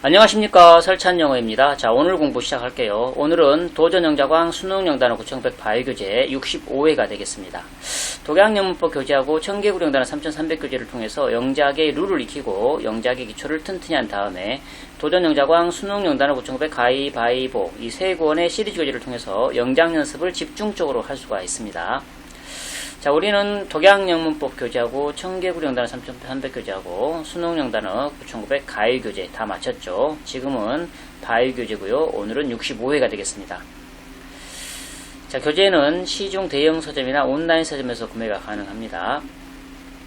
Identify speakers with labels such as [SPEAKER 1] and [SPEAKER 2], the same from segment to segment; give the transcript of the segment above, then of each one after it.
[SPEAKER 1] 안녕하십니까 설찬영어입니다. 자 오늘 공부 시작할게요. 오늘은 도전영자광 수능영단어 9100 바이교재 65회가 되겠습니다. 독양영문법 교재하고 청개구령단어 3300교재를 통해서 영작의 룰을 익히고 영작의 기초를 튼튼히 한 다음에 도전영자광 수능영단어 9100 가위바위보 이 세 권의 시리즈 교재를 통해서 영작 연습을 집중적으로 할 수가 있습니다. 자, 우리는 독양영문법 교재하고 청개구령단어 3300 교재하고 수능영단어 9900 가일 교재 다 마쳤죠. 지금은 바일 교재고요. 오늘은 65회가 되겠습니다. 자, 교재는 시중 대형 서점이나 온라인 서점에서 구매가 가능합니다.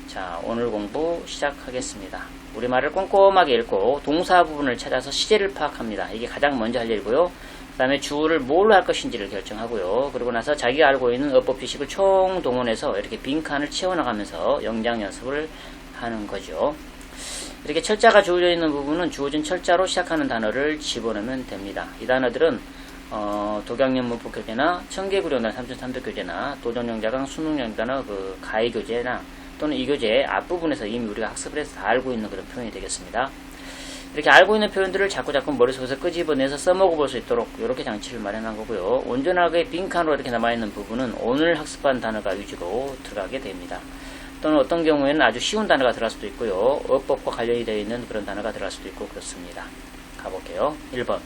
[SPEAKER 1] 자, 오늘 공부 시작하겠습니다. 우리말을 꼼꼼하게 읽고 동사 부분을 찾아서 시제를 파악합니다. 이게 가장 먼저 할 일이고요. 그 다음에 주어를 뭘로 할 것인지를 결정하고요. 그리고 나서 자기가 알고 있는 어법 지식을 총 동원해서 이렇게 빈칸을 채워나가면서 영장 연습을 하는 거죠. 이렇게 철자가 주어져 있는 부분은 주어진 철자로 시작하는 단어를 집어넣으면 됩니다. 이 단어들은 어, 독양연문법 교재나 청개구령단 3300 교재나 도전영자강 수능영단어 그 가해 교재나 또는 이 교재 앞부분에서 이미 우리가 학습을 해서 다 알고 있는 그런 표현이 되겠습니다. 이렇게 알고 있는 표현들을 자꾸자꾸 머릿속에서 끄집어내서 써먹어 볼 수 있도록 이렇게 장치를 마련한 거고요. 온전하게 빈칸으로 이렇게 남아있는 부분은 오늘 학습한 단어가 위주로 들어가게 됩니다. 또는 어떤 경우에는 아주 쉬운 단어가 들어갈 수도 있고요. 어법과 관련이 되어 있는 그런 단어가 들어갈 수도 있고 그렇습니다. 가볼게요. 1번.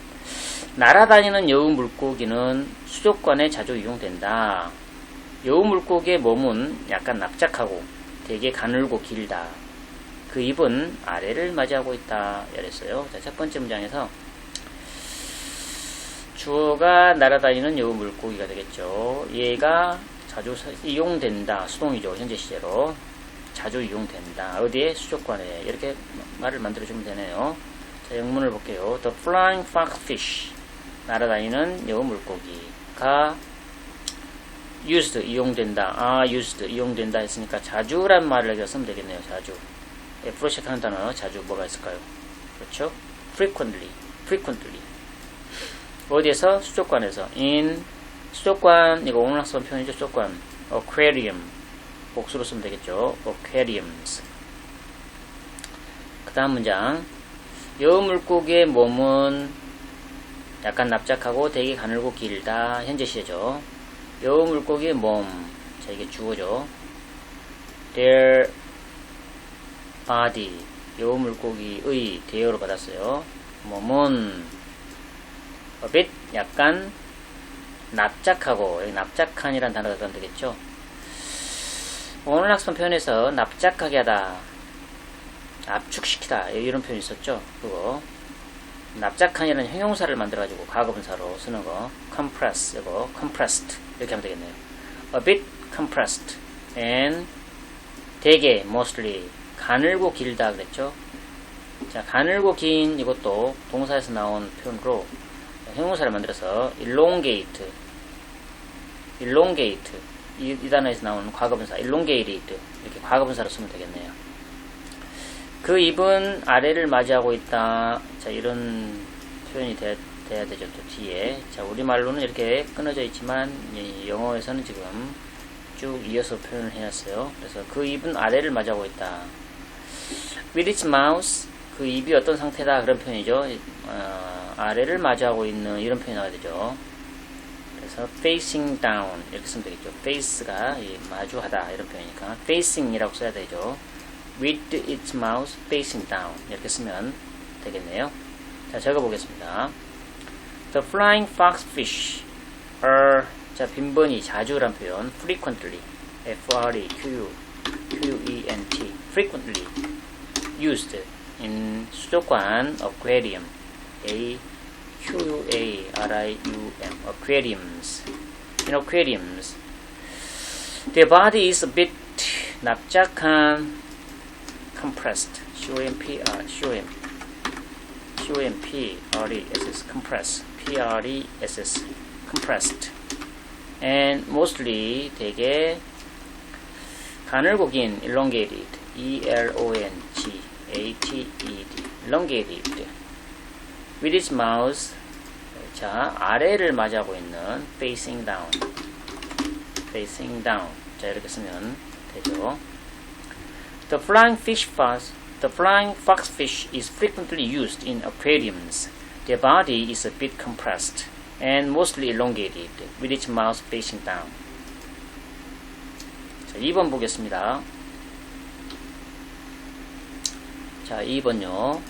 [SPEAKER 1] 날아다니는 여우 물고기는 수족관에 자주 이용된다. 여우 물고기의 몸은 약간 납작하고 되게 가늘고 길다. 그 입은 아래를 맞이하고 있다. 이랬어요. 자, 첫 번째 문장에서 주어가 날아다니는 여우 물고기가 되겠죠. 얘가 자주 사- 이용된다. 수동이죠. 현재 시제로. 자주 이용된다. 어디에? 수족관에. 이렇게 말을 만들어주면 되네요. 자, 영문을 볼게요. The flying fox fish. 날아다니는 여우 물고기가 used 이용된다. 아, used 이용된다 했으니까 자주란 말을 쓰면 되겠네요. 자주. F로 시작하는 단어 자주 뭐가 있을까요? 그렇죠? frequently, frequently. 어디에서? 수족관에서. in 수족관 이거 오늘 학습한 표현이죠. 수족관. aquarium 복수로 쓰면 되겠죠. aquariums. 그 다음 문장. 여우 물고기의 몸은 약간 납작하고 되게 가늘고 길다. 현재 시제죠. 여우 물고기의 몸. 자, 이게 주어죠. Their body. 여우 물고기의 대여로 받았어요. 몸은 a bit 약간 납작하고 여기 납작한이라는 단어가 들어가면 되겠죠. 오늘 학습 표현에서 납작하게 하다, 압축시키다 이런 표현이 있었죠. 그거 납작한이라는 형용사를 만들어가지고 과거분사로 쓰는 거 compress 이거 compressed 이렇게 하면 되겠네요. a bit compressed and 되게 mostly 가늘고 길다 그랬죠. 자 가늘고 긴 이것도 동사에서 나온 표현으로 형용사를 만들어서 elongate elongate 이, 이 단어에서 나오는 과거분사 elongated 이렇게 과거분사로 쓰면 되겠네요. 그 입은 아래를 맞이하고 있다. 자, 이런 표현이 돼, 돼야 되죠. 또 뒤에. 자, 우리말로는 이렇게 끊어져 있지만, 이 영어에서는 지금 쭉 이어서 표현을 해놨어요. 그래서 그 입은 아래를 맞이하고 있다. Its mouth, 그 입이 어떤 상태다. 그런 표현이죠. 어, 아래를 맞이하고 있는 이런 표현이 나와야 되죠. 그래서 facing down 이렇게 쓰면 되겠죠. face가 이 마주하다 이런 표현이니까 facing이라고 써야 되죠. with its mouth facing down 이렇게 쓰면 되겠네요. 자, 적어보겠습니다. The flying fox fish are 자 빈번히 자주란 표현 frequently f r e q u q e n t frequently used in 수족관 aquarium a q u a r i u m aquariums in aquariums their body is a bit 납작한 compressed C-O-M-P-R C-O-M C-O-M-P-R-E-S-S compress P-R-E-S-S compressed and mostly 되게 가늘고 긴 elongated E-L-O-N-G-A-T-E-D elongated with its mouth 자 아래를 맞이하고 있는 facing down facing down 자 이렇게 쓰면 되죠 The flying fish fox, The flying foxfish is frequently used in aquariums. Their body is a bit compressed and mostly elongated, with its mouth facing down. 자, 2번 보겠습니다. 자, 2번요.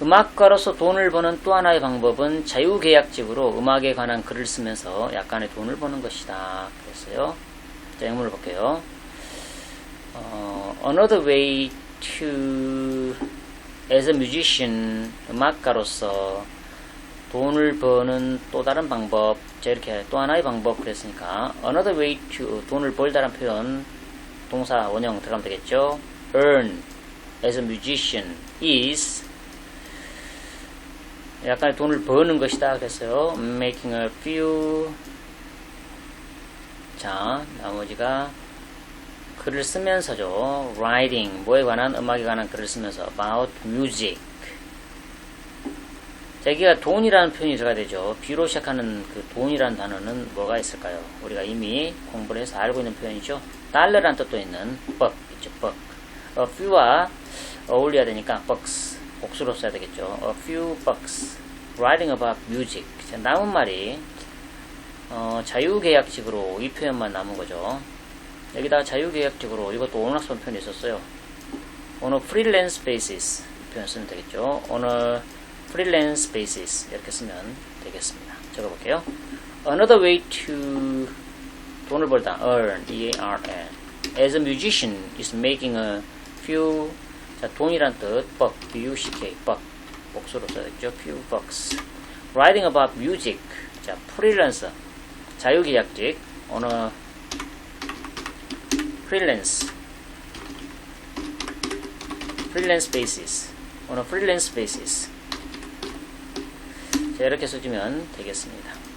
[SPEAKER 1] 음악가로서 돈을 버는 또 하나의 방법은 자유계약직으로 음악에 관한 글을 쓰면서 약간의 돈을 버는 것이다. 그랬어요. 자, 영문을 볼게요. 어, another way to, as a musician, 음악가로서 돈을 버는 또 다른 방법, 자, 이렇게 또 하나의 방법 그랬으니까, another way to, 돈을 벌다란 표현, 동사 원형 들어가면 되겠죠? earn, as a musician, is, 약간 돈을 버는 것이다 그랬어요. making a few, 자, 나머지가, 글을 쓰면서죠. writing, 뭐에 관한, 음악에 관한 글을 쓰면서 about music. 자, 여기가 돈이라는 표현이 들어가야 되죠. B로 시작하는 그 돈이라는 단어는 뭐가 있을까요? 우리가 이미 공부를 해서 알고 있는 표현이죠. 달러라는 뜻도 있는 buck 있죠, buck. A few와 어울려야 되니까 bucks. 복수로 써야 되겠죠. A few bucks. Writing about music. 자, 남은 말이 어, 자유계약식으로 이 표현만 남은 거죠. 여기다 자유계약적으로 이것도 오너학습 표현이 있었어요. on a freelance basis 이 표현 쓰면 되겠죠. on a freelance basis 이렇게 쓰면 되겠습니다. 적어볼게요. Another way to 돈을 벌다 earn E-A-R-N as a musician is making a few 자 돈이란 뜻 buck B-U-C-K buck 복수로 써야겠죠. few bucks writing about music 자 freelance 자유계약직 a freelance freelance basis on a freelance basis 자 이렇게 써주면 되겠습니다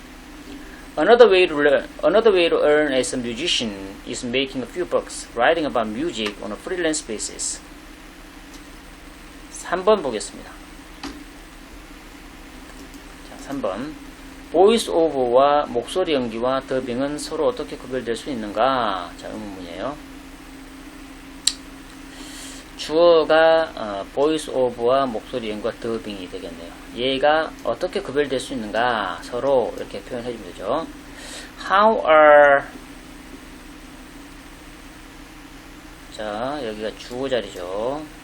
[SPEAKER 1] Another way to learn, another way to earn as a musician is making a few bucks writing about music on a freelance basis. 3번 보겠습니다. 자, 3번. 보이스 오버와 목소리 연기와 더빙은 서로 어떻게 구별될 수 있는가? 자, 의문문이에요. 주어가 어, 보이스 오버와 목소리 연기와 더빙이 되겠네요. 얘가 어떻게 구별될 수 있는가? 서로 이렇게 표현해 주면 되죠. How are 자, 여기가 주어 자리죠.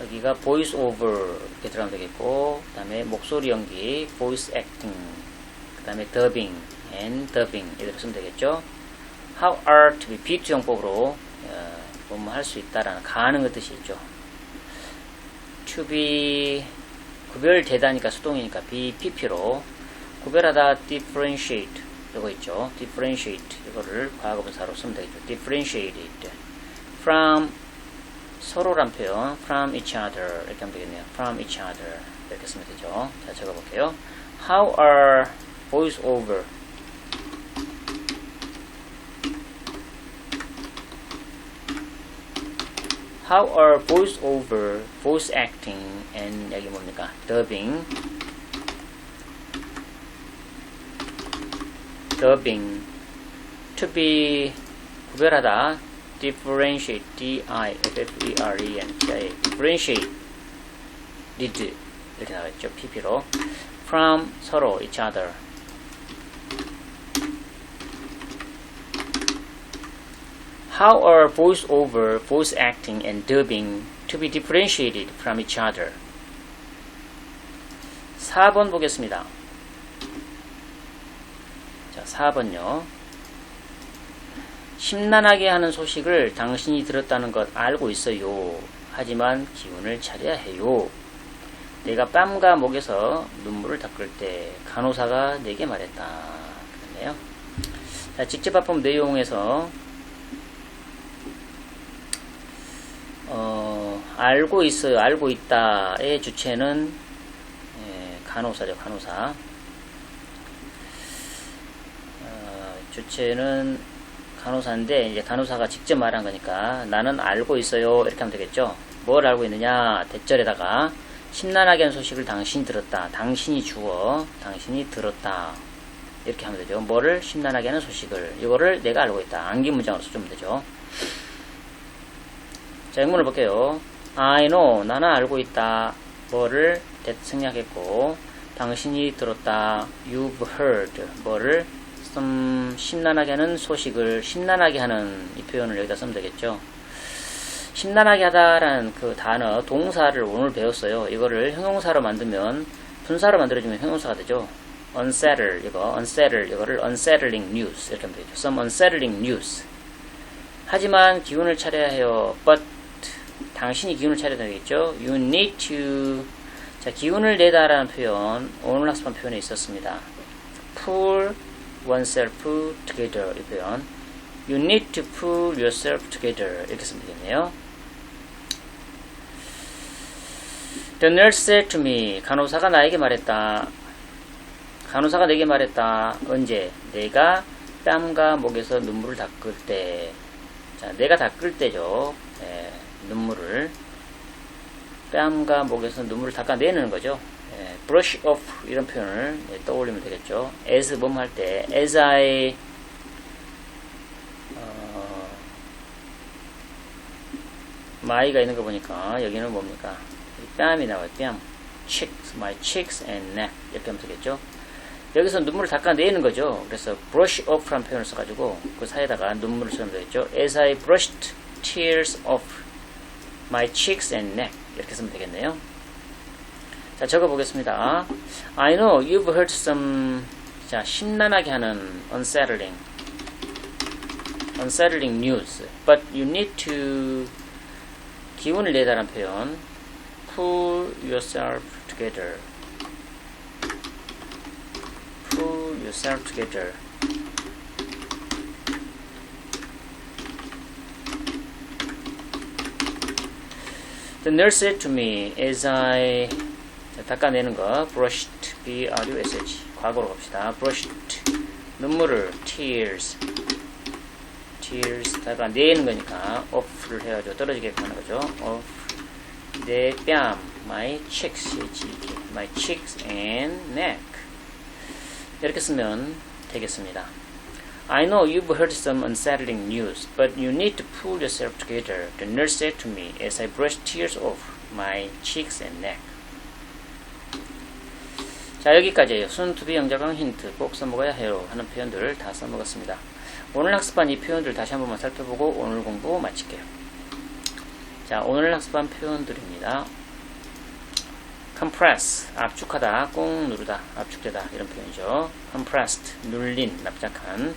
[SPEAKER 1] 여기가 voice over 이렇게 들어가면 되겠고, 그 다음에 목소리 연기, voice acting, 그 다음에 dubbing and dubbing 이렇게 쓰면 되겠죠. How are to be B2 형법으로 어, 뭐뭐 할 수 있다라는 가능의 뜻이 있죠. to be 구별되다니까 수동이니까 be pp로 구별하다 differentiate 이거 있죠. differentiate 이거를 과거분사로 쓰면 되겠죠. differentiated from 서로란 표현 from each other 이렇게 하면 되겠네요. from each other 이렇게 쓰면 되죠. 자 적어볼게요. How are voice over How are voice over, voice acting, and 여기 뭡니까? dubbing, dubbing, to be 구별하다, differentiate, D-I-F-F-E-R-E-N-T-I, differentiate, did 이렇게 나와있죠, pp로 from 서로 each other. How are voice over, voice acting, and dubbing to be differentiated from each other? 4번 보겠습니다. 자, 4번요. 심란하게 하는 소식을 당신이 들었다는 것 알고 있어요. 하지만 기운을 차려야 해요. 내가 뺨과 목에서 눈물을 닦을 때 간호사가 내게 말했다. 그러네요. 자, 직접 합법 내용에서 어, 알고 있어요. 알고 있다의 주체는 예, 간호사죠. 간호사. 어, 주체는 간호사인데 이제 간호사가 직접 말한 거니까 나는 알고 있어요. 이렇게 하면 되겠죠. 뭘 알고 있느냐? 대절에다가 심란하게 한 소식을 당신이 들었다. 당신이 주어. 당신이 들었다. 이렇게 하면 되죠. 뭐를 심란하게 하는 소식을. 이거를 내가 알고 있다. 암기 문장으로 써주면 되죠. 자, 영문을 볼게요. I know, 나는 알고 있다. 뭐를 생략했고, 당신이 들었다. You've heard, 뭐를 좀 심란하게 하는 소식을 심란하게 하는 이 표현을 여기다 쓰면 되겠죠. 심란하게 하다라는 그 단어, 동사를 오늘 배웠어요. 이거를 형용사로 만들면, 분사로 만들어주면 형용사가 되죠. unsettle, 이거, unsettle, 이거를 unsettling news, 이렇게 하면 되죠. some unsettling news. 하지만 기운을 차려야 해요. but, 당신이 기운을 차려야 되겠죠. you need to, 자, 기운을 내다라는 표현, 오늘 학습한 표현에 있었습니다. pull oneself together, 이 표현. You need to pull yourself together. 이렇게 쓰면 되겠네요. The nurse said to me. 간호사가 나에게 말했다. 간호사가 내게 말했다. 언제? 내가 뺨과 목에서 눈물을 닦을 때. 자, 내가 닦을 때죠. 예, 눈물을. 뺨과 목에서 눈물을 닦아내는 거죠. 예, brush off 이런 표현을 예, 떠올리면 되겠죠. as 뭐 할 때, as I 어, my가 있는 거 보니까 여기는 뭡니까? 뺨이 나와요. 뺨. cheeks, my cheeks and neck 이렇게 하면 되겠죠. 여기서 눈물을 닦아내는 거죠. 그래서 brush off라는 표현을 써가지고 그 사이에다가 눈물을 쓰면 되겠죠. As I brushed tears off my cheeks and neck 이렇게 쓰면 되겠네요. 자 적어보겠습니다. I know you've heard some 자 심란하게 하는 unsettling unsettling news, but you need to 기운을 내다라는 표현 pull yourself together pull yourself together The nurse said to me as I 자, 닦아내는 거 brushed b r u s h 과거로 갑시다 brushed 눈물을 tears tears 닦아내는 거니까 off를 해가지고 떨어지게 하는 거죠 off 내뺨 my cheeks my cheeks and neck 이렇게 쓰면 되겠습니다 I know you've heard some unsettling news, but you need to pull yourself together, the nurse said to me as I brushed tears off my cheeks and neck. 자, 여기까지예요. 순 투비 영자강 힌트 꼭 써먹어야 해요 하는 표현들을 다 써먹었습니다. 오늘 학습한 이 표현들 다시 한 번만 살펴보고 오늘 공부 마칠게요. 자, 오늘 학습한 표현들입니다. compress, 압축하다, 꾹 누르다, 압축되다 이런 표현이죠. compressed, 눌린, 납작한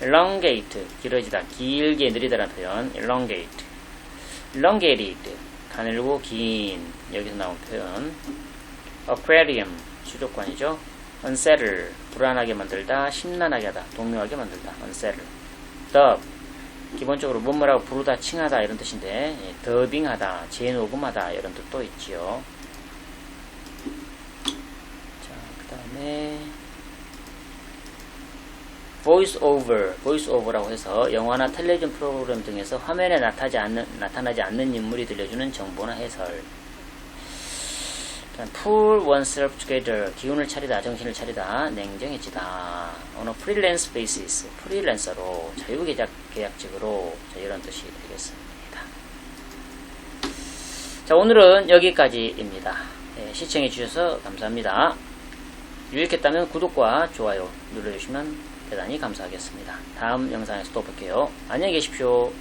[SPEAKER 1] elongate, 길어지다, 길게 느리다라는 표현 elongate elongated, 가늘고 긴 여기서 나온 표현 aquarium, 수족관이죠. unsettle, 불안하게 만들다, 심란하게 하다, 동요하게 만들다, unsettle dub, 기본적으로 뭐뭐라고 부르다, 칭하다 이런 뜻인데 예, 더빙하다, 재녹음하다 이런 뜻도 있지요. 자, 그 다음에 voice over, voice over라고 해서 영화나 텔레비전 프로그램 등에서 화면에 나타나지 않는, 나타나지 않는 인물이 들려주는 정보나 해설. Pull oneself together, 기운을 차리다, 정신을 차리다, 냉정해지다. on a freelance basis, 프리랜서로, 자유계약 계약직으로, 자, 이런 뜻이 되겠습니다. 자, 오늘은 여기까지입니다. 예, 시청해 주셔서 감사합니다. 유익했다면 구독과 좋아요 눌러주시면 대단히 감사하겠습니다. 다음 영상에서 또 볼게요. 안녕히 계십시오.